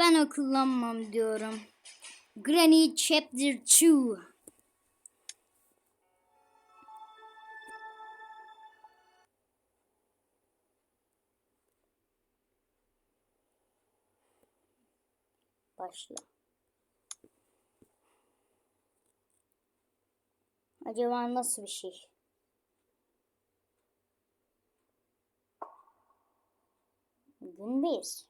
Ben akıllanmam diyorum. Granny Chapter 2. Başla. Acaba nasıl bir şey? Gün bir.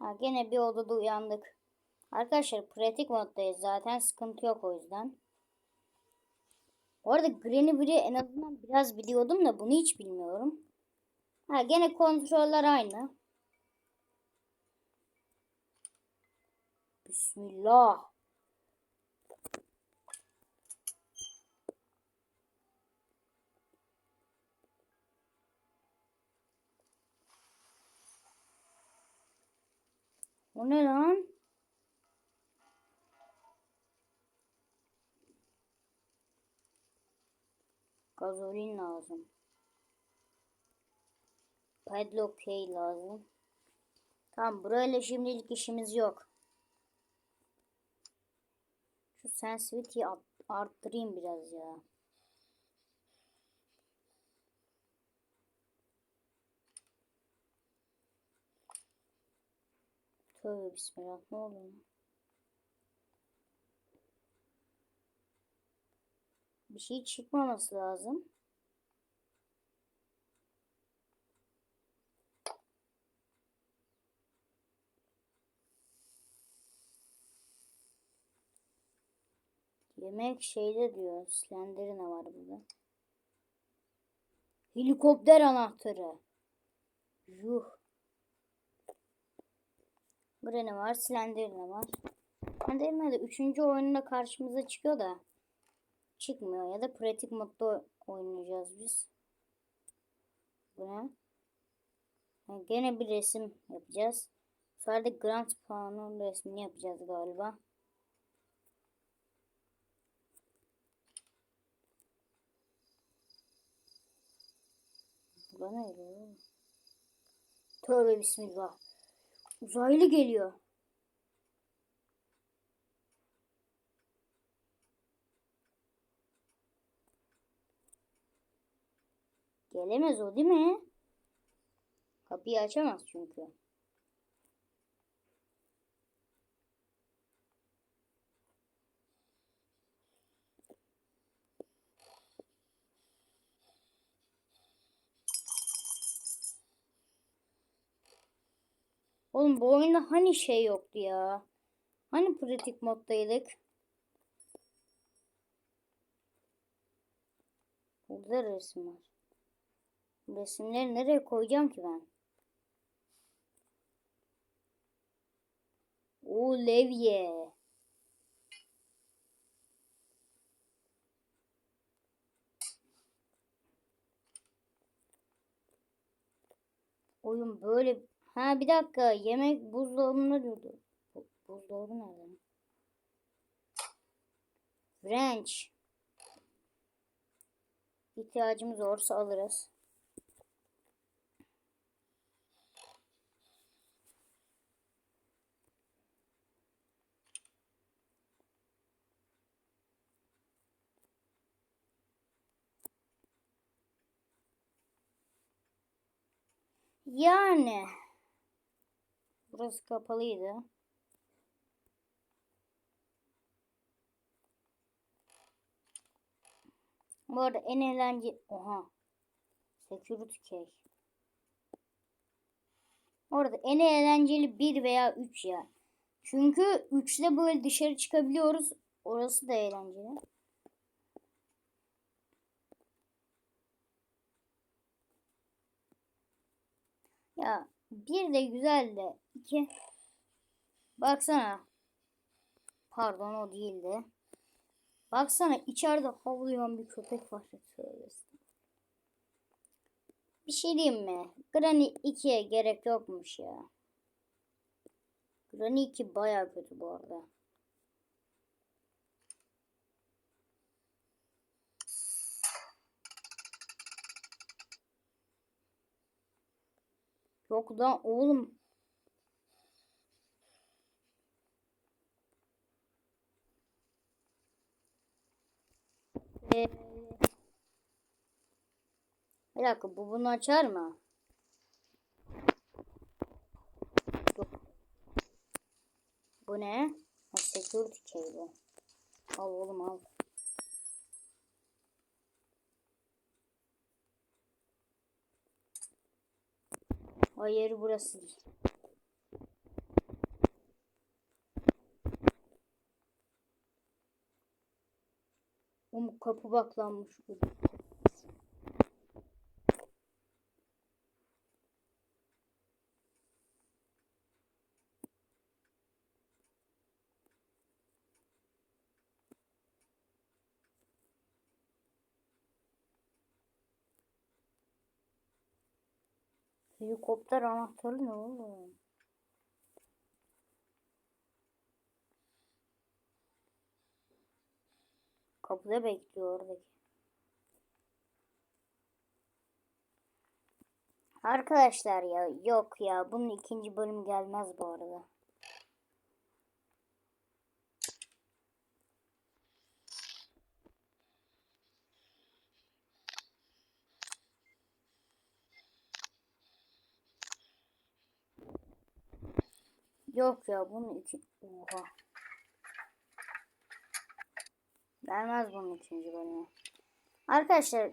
Ha, gene bir odada uyandık. Arkadaşlar pratik moddayız zaten sıkıntı yok o yüzden. Bu arada Granny biri en azından biraz biliyordum da bunu hiç bilmiyorum. Ha gene kontroller aynı. Bismillah. O ne lan? Gazolin lazım. Padlock key lazım. Tamam burayla şimdilik işimiz yok. Şu sensitivity'yi arttırayım biraz ya. Tövbe bismillah ne oluyor? Bir şey çıkmaması lazım. Yemek şeyde diyor. Slender'ine var burada. Helikopter anahtarı. Yuh. Granny var. Slender'ine var. Slender'ine de 3. oyununda karşımıza çıkıyor da çıkmıyor. Ya da pratik modda oynayacağız biz. Bu ne? Ha, gene bir resim yapacağız. Sefer de Grand Spawn'un resmini yapacağız galiba. Bu ne? Tövbe bismillah. Uzaylı geliyor. Gelemez o değil mi? Kapıyı açamaz çünkü. Oğlum bu oyunda hani şey yoktu ya? Hani pratik moddaydık? Burada resim var. Resimleri nereye koyacağım ki ben? O levye. Oyun böyle Ha bir dakika yemek buzdolabında durdu. Bu, buzdolabı nerede? French. İhtiyacımız olursa alırız. Yani Burası kapalıydı. Bu arada en eğlenceli... Oha. Security key. Orada en eğlenceli 1 veya 3 ya. Çünkü 3'le böyle dışarı çıkabiliyoruz. Orası da eğlenceli. Ya bir de güzel de iki. Baksana. Pardon o değildi. Baksana içeride havlayan bir köpek var. Söylesin. Bir şey diyeyim mi? Granny 2'ye gerek yokmuş ya. Granny 2 baya kötü bu arada. Yok lan oğlum. Ee, bir dakika bu bunu açar mı? Bu ne? Security cable. Al oğlum al. Hayır burası değil. Oğlum kapı baklanmış burada. Helikopter anahtarı ne oğlum? Kapıda bekliyor oradaki. Arkadaşlar ya yok ya bunun ikinci bölüm gelmez bu arada. Yok ya bunun iki... Oha. Gelmez bunun ikinci bölümü. Arkadaşlar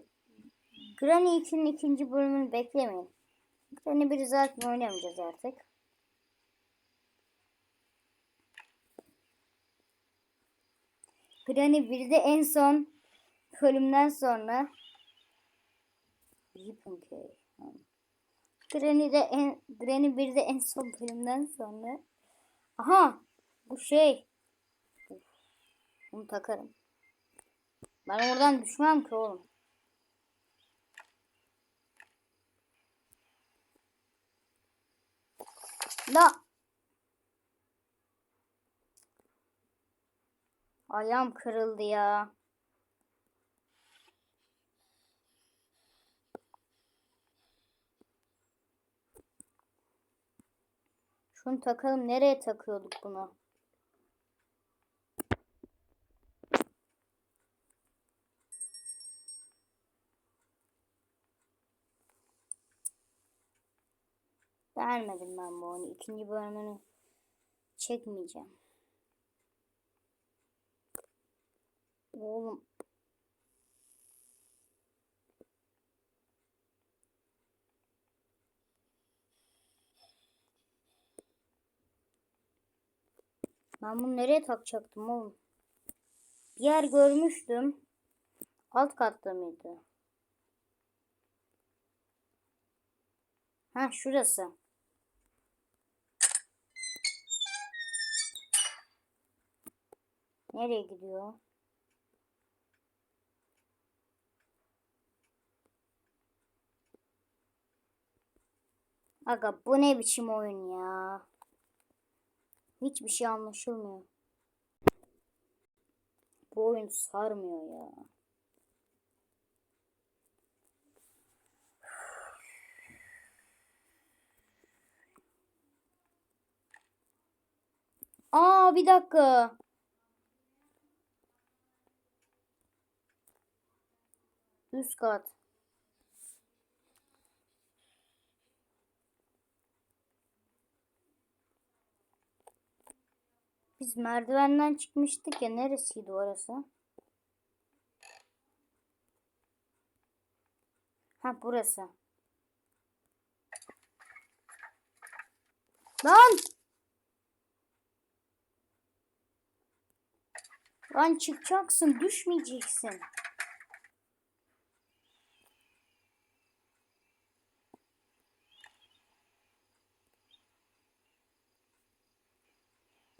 Granny 2'nin ikinci bölümünü beklemeyin. Granny 1'i zaten oynamayacağız artık. Granny 1'de en son bölümden sonra Köy. Granny'de en Granny 1'de en son bölümden sonra Aha bu şey bunu takarım. Ben oradan düşmem ki oğlum. La. Ayağım kırıldı ya. Şunu takalım. Nereye takıyorduk bunu? Beğenmedim ben bu oyunu. İkinci bölümünü çekmeyeceğim. Oğlum. Ben bunu nereye takacaktım oğlum? Bir yer görmüştüm. Alt katta mıydı? Ha şurası. Nereye gidiyor? Aga bu ne biçim oyun ya? Hiçbir şey anlaşılmıyor. Bu oyun sarmıyor ya. Aa bir dakika. Üst kat. Biz merdivenden çıkmıştık ya neresiydi orası? Ha burası. Lan! Lan çıkacaksın, düşmeyeceksin.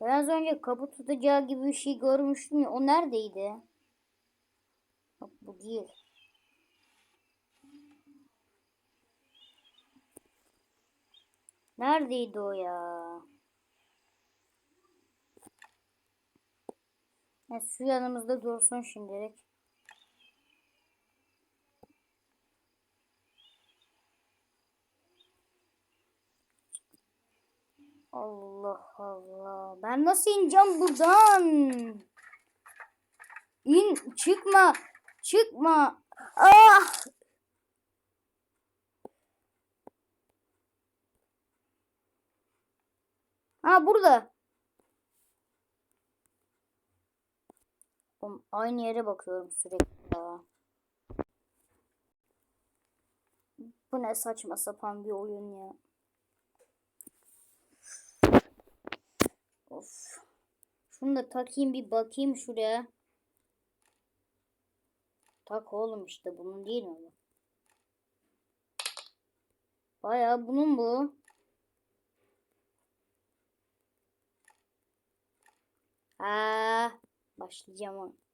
Ben az önce kapı tutacağı gibi bir şey görmüştüm ya. O neredeydi? Bak bu değil. Neredeydi o ya? Ya şu yanımızda dursun şimdilik. Allah Allah. Ben nasıl ineceğim buradan? İn çıkma. Çıkma. Ah! Ha burada. Oğlum, Aynı yere bakıyorum sürekli. Bu ne saçma sapan bir oyun ya. Şunu da takayım bir bakayım şuraya. Tak oğlum işte bunun değil mi bu? Baya bunun bu. Aa, başlayacağım. ha.